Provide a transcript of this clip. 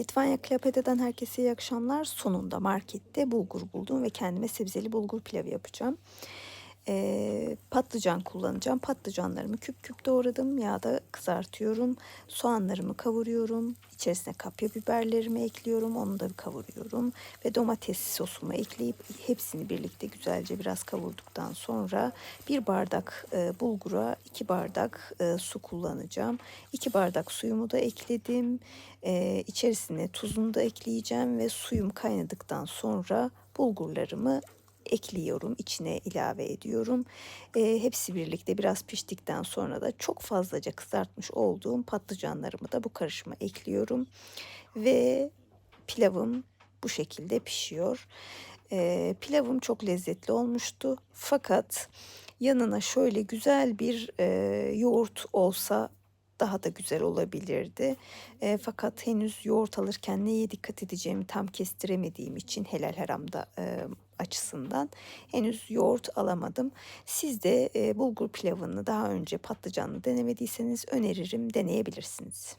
Litvanya Klapede'den herkese iyi akşamlar. Sonunda markette bulgur buldum ve kendime sebzeli bulgur pilavı yapacağım. Ee, patlıcan kullanacağım. Patlıcanlarımı küp küp doğradım. Yağda kızartıyorum. Soğanlarımı kavuruyorum. İçerisine kapya biberlerimi ekliyorum. Onu da kavuruyorum. Ve domates sosumu ekleyip hepsini birlikte güzelce biraz kavurduktan sonra bir bardak e, bulgura iki bardak e, su kullanacağım. İki bardak suyumu da ekledim. E, içerisine tuzunu da ekleyeceğim ve suyum kaynadıktan sonra bulgurlarımı ekliyorum, içine ilave ediyorum. E, hepsi birlikte biraz piştikten sonra da çok fazlaca kızartmış olduğum patlıcanlarımı da bu karışıma ekliyorum. Ve pilavım bu şekilde pişiyor. E, pilavım çok lezzetli olmuştu. Fakat yanına şöyle güzel bir e, yoğurt olsa daha da güzel olabilirdi. E, fakat henüz yoğurt alırken neye dikkat edeceğimi tam kestiremediğim için helal haramda e, açısından henüz yoğurt alamadım. Siz de e, bulgur pilavını daha önce patlıcanlı denemediyseniz öneririm deneyebilirsiniz.